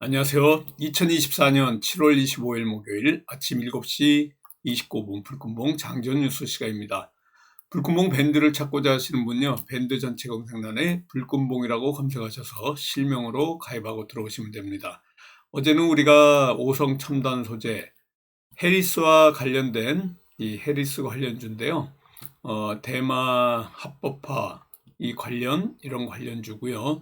안녕하세요. 2024년 7월 25일 목요일 아침 7시 29분 불금봉 장전 뉴스 시간입니다. 불금봉 밴드를 찾고자 하시는 분요. 밴드 전체 검색란에 불금봉이라고 검색하셔서 실명으로 가입하고 들어오시면 됩니다. 어제는 우리가 오성 첨단 소재 해리스와 관련된 이 해리스 관련주인데요. 어, 대마 합법화 이 관련 이런 관련주고요.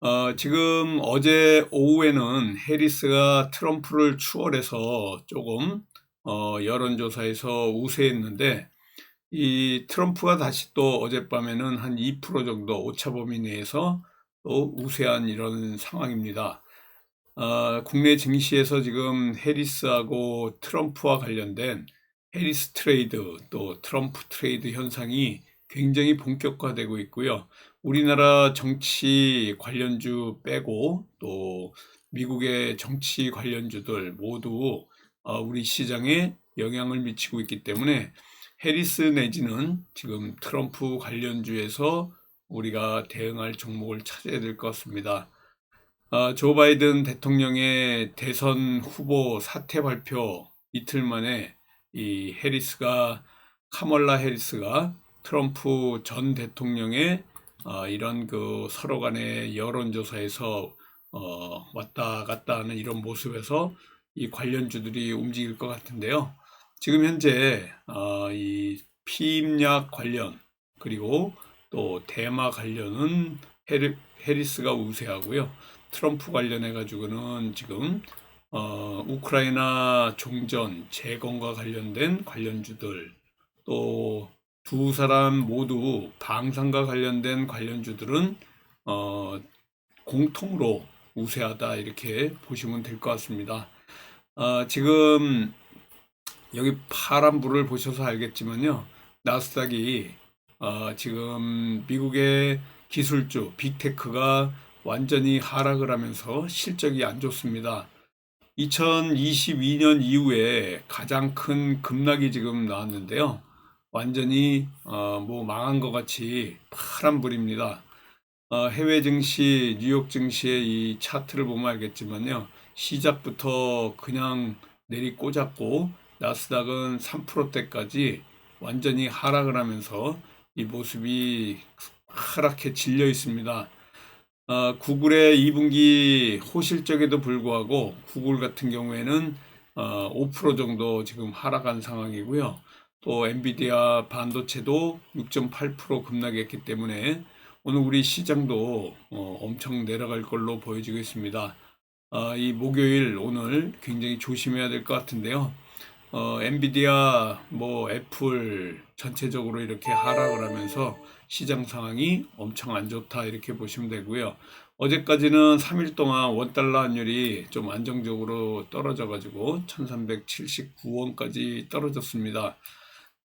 어, 지금 어제 오후에는 해리스가 트럼프를 추월해서 조금 어, 여론조사에서 우세했는데 이 트럼프가 다시 또 어젯밤에는 한 2% 정도 오차 범위 내에서 또 우세한 이런 상황입니다. 어, 국내 증시에서 지금 해리스하고 트럼프와 관련된 해리스 트레이드 또 트럼프 트레이드 현상이 굉장히 본격화되고 있고요. 우리나라 정치 관련주 빼고 또 미국의 정치 관련주들 모두 어, 우리 시장에 영향을 미치고 있기 때문에 해리스 내지는 지금 트럼프 관련주에서 우리가 대응할 종목을 찾아야 될 것 같습니다. 어, 조 바이든 대통령의 대선 후보 사퇴 발표 이틀 만에 이 해리스가 카멀라 해리스가 트럼프 전 대통령의 어, 이런 그 서로 간의 여론조사에서 어, 왔다 갔다 하는 이런 모습에서 이 관련주들이 움직일 것 같은데요. 지금 현재 어, 이 피임약 관련 그리고 또 대마 관련은 헤리, 해리스가 우세하고요. 트럼프 관련해 가지고는 지금 어, 우크라이나 종전 재건과 관련된 관련주들 또 두 사람 모두 방산과 관련된 관련주들은 어, 공통으로 우세하다 이렇게 보시면 될 것 같습니다. 어, 지금 여기 파란 불을 보셔서 알겠지만요. 나스닥이 어, 지금 미국의 기술주 빅테크가 완전히 하락을 하면서 실적이 안 좋습니다. 2022년 이후에 가장 큰 급락이 지금 나왔는데요. 완전히 어, 뭐 망한 것 같이 파란불입니다. 어, 해외 증시, 뉴욕 증시의 이 차트를 보면 알겠지만요. 시작부터 그냥 내리 꽂았고 나스닥은 3%대까지 완전히 하락을 하면서 이 모습이 하락해 질려 있습니다. 어, 구글의 2분기 호실적에도 불구하고 구글 같은 경우에는 어, 5% 정도 지금 하락한 상황이고요. 또 엔비디아 반도체도 6.8% 급락했기 때문에 오늘 우리 시장도 어, 엄청 내려갈 걸로 보여지고 있습니다. 어, 이 목요일 오늘 굉장히 조심해야 될 것 같은데요. 어, 엔비디아, 뭐 애플 전체적으로 이렇게 하락을 하면서 시장 상황이 엄청 안 좋다 이렇게 보시면 되고요. 어제까지는 3일 동안 원달러 환율이 좀 안정적으로 떨어져 가지고 1379원까지 떨어졌습니다.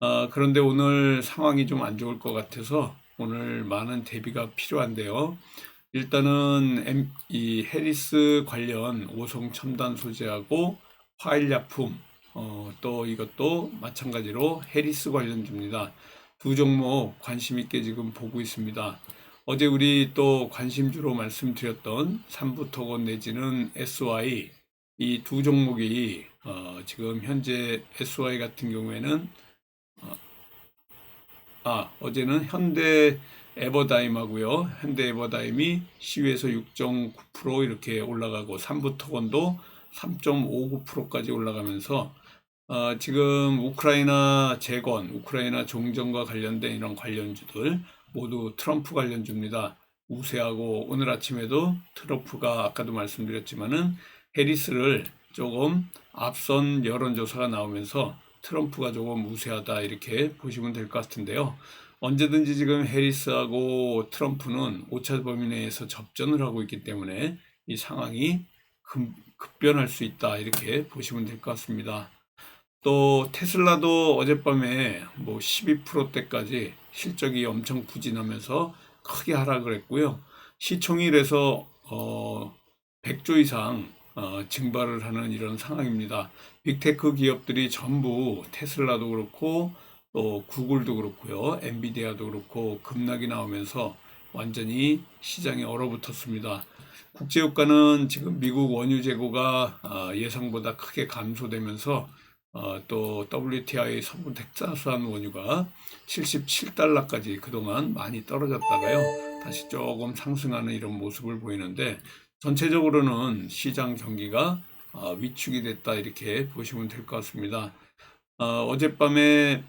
어, 그런데 오늘 상황이 좀 안 좋을 것 같아서 오늘 많은 대비가 필요한데요. 일단은 이 해리스 관련 오성 첨단 소재하고 화일 약품 어, 또 이것도 마찬가지로 해리스 관련주입니다. 두 종목 관심 있게 지금 보고 있습니다. 어제 우리 또 관심주로 말씀드렸던 삼부토건 내지는 SY 이 두 종목이 어, 지금 현재 SY 같은 경우에는 아, 어제는 현대 에버다임하고요. 현대 에버다임이 10에서 6.9% 이렇게 올라가고 삼부토건도 3.59%까지 올라가면서 어, 지금 우크라이나 재건, 우크라이나 종전과 관련된 이런 관련주들 모두 트럼프 관련주입니다. 우세하고 오늘 아침에도 트럼프가 아까도 말씀드렸지만은 해리스를 조금 앞선 여론조사가 나오면서 트럼프가 조금 우세하다 이렇게 보시면 될 것 같은데요. 언제든지 지금 해리스하고 트럼프는 오차 범위 내에서 접전을 하고 있기 때문에 이 상황이 급, 급변할 수 있다 이렇게 보시면 될 것 같습니다. 또 테슬라도 어젯밤에 뭐 12%대까지 실적이 엄청 부진하면서 크게 하락을 했고요. 시총일에서 어 100조 이상 어, 증발을 하는 이런 상황입니다. 빅테크 기업들이 전부 테슬라도 그렇고 또 구글도 그렇고요. 엔비디아도 그렇고 급락이 나오면서 완전히 시장에 얼어붙었습니다. 국제유가는 지금 미국 원유 재고가 아, 예상보다 크게 감소되면서 어, 또 WTI 서부 텍사스산 원유가 77달러까지 그동안 많이 떨어졌다가요. 다시 조금 상승하는 이런 모습을 보이는데 전체적으로는 시장 경기가 어, 위축이 됐다 이렇게 보시면 될 것 같습니다. 어, 어젯밤에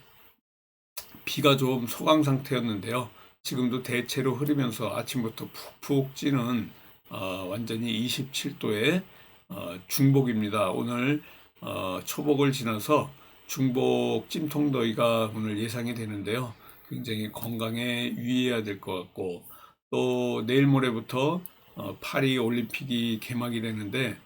비가 좀 소강 상태였는데요. 지금도 대체로 흐르면서 아침부터 푹푹 찌는 어, 완전히 27도의 어, 중복입니다. 오늘 어, 초복을 지나서 중복 찜통더위가 오늘 예상이 되는데요. 굉장히 건강에 유의해야 될 것 같고 또 내일 모레부터 어, 파리 올림픽이 개막이 되는데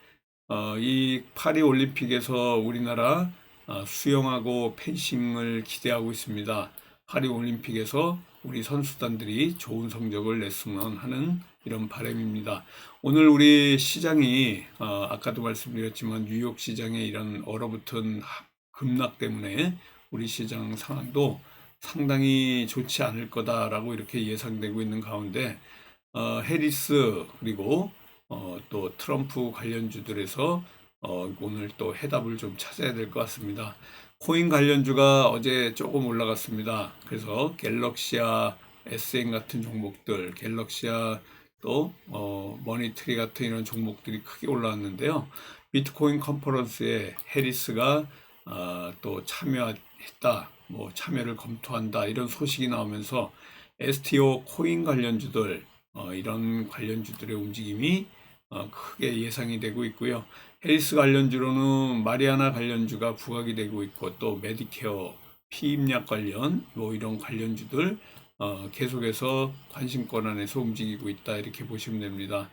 어, 이 파리 올림픽에서 우리나라 어, 수영하고 펜싱을 기대하고 있습니다. 파리 올림픽에서 우리 선수단들이 좋은 성적을 냈으면 하는 이런 바람입니다. 오늘 우리 시장이 어, 아까도 말씀드렸지만 뉴욕 시장의 이런 얼어붙은 하- 급락 때문에 우리 시장 상황도 상당히 좋지 않을 거다라고 이렇게 예상되고 있는 가운데 어, 해리스 그리고 어, 또 트럼프 관련주들에서 어, 오늘 또 해답을 좀 찾아야 될 것 같습니다. 코인 관련주가 어제 조금 올라갔습니다. 그래서 갤럭시아 SN 같은 종목들, 갤럭시아 또 어, 머니트리 같은 이런 종목들이 크게 올라왔는데요. 비트코인 컨퍼런스에 해리스가 아, 또 참여했다, 뭐 참여를 검토한다 이런 소식이 나오면서 STO 코인 관련주들 어, 이런 관련주들의 움직임이 어, 크게 예상이 되고 있고요. 헬스 관련주로는 마리아나 관련주가 부각이 되고 있고 또 메디케어 피임약 관련 뭐 이런 관련주들 어, 계속해서 관심권 안에서 움직이고 있다 이렇게 보시면 됩니다.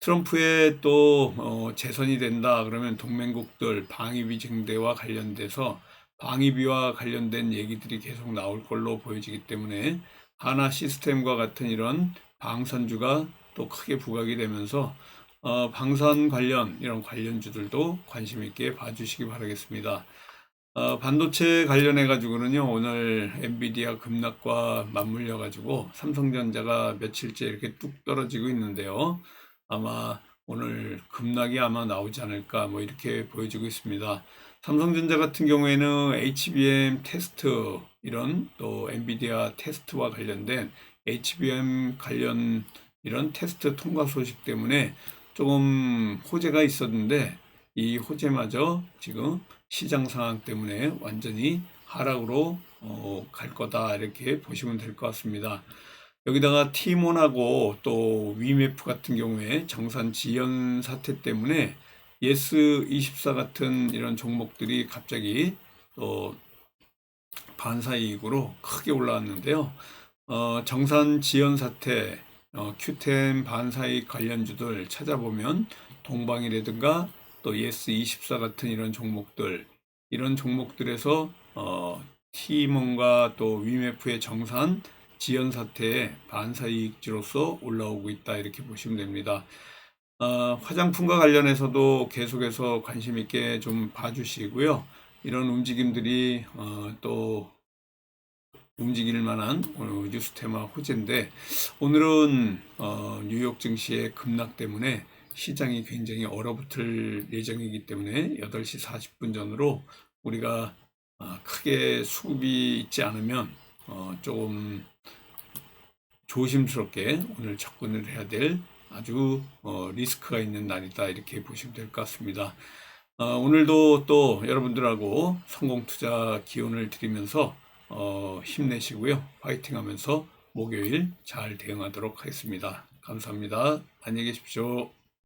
트럼프의 또 어, 재선이 된다 그러면 동맹국들 방위비 증대와 관련돼서 방위비와 관련된 얘기들이 계속 나올 걸로 보여지기 때문에 하나 시스템과 같은 이런 방산주가 또 크게 부각이 되면서 어, 방산 관련 이런 관련주들도 관심 있게 봐주시기 바라겠습니다. 어, 반도체 관련해 가지고는요 오늘 엔비디아 급락과 맞물려 가지고 삼성전자가 며칠째 이렇게 뚝 떨어지고 있는데요. 아마 오늘 급락이 아마 나오지 않을까 뭐 이렇게 보여지고 있습니다. 삼성전자 같은 경우에는 HBM 테스트 이런 또 엔비디아 테스트와 관련된 HBM 관련 이런 테스트 통과 소식 때문에 조금 호재가 있었는데 이 호재마저 지금 시장 상황 때문에 완전히 하락으로 어, 갈 거다 이렇게 보시면 될 것 같습니다. 여기다가 티몬하고 또 위메프 같은 경우에 정산 지연 사태 때문에 예스24 같은 이런 종목들이 갑자기 또 반사 이익으로 크게 올라왔는데요. 어, 정산 지연 사태, 어, 큐템 반사 이익 관련주들 찾아보면 동방이라든가 또 예스24 같은 이런 종목들, 이런 종목들에서 어, 티몬과 또 위메프의 정산 지연 사태에 반사이익지로서 올라오고 있다 이렇게 보시면 됩니다. 어, 화장품과 관련해서도 계속해서 관심 있게 좀 봐주시고요. 이런 움직임들이 어, 또 움직일 만한 어, 뉴스 테마 호재인데 오늘은 어, 뉴욕 증시의 급락 때문에 시장이 굉장히 얼어붙을 예정이기 때문에 8시 40분 전으로 우리가 아, 크게 수급이 있지 않으면 어, 조금 조심스럽게 오늘 접근을 해야 될 아주 어, 리스크가 있는 날이다 이렇게 보시면 될 것 같습니다. 어, 오늘도 또 여러분들하고 성공 투자 기원을 드리면서 어, 힘내시고요. 파이팅 하면서 목요일 잘 대응하도록 하겠습니다. 감사합니다. 안녕히 계십시오.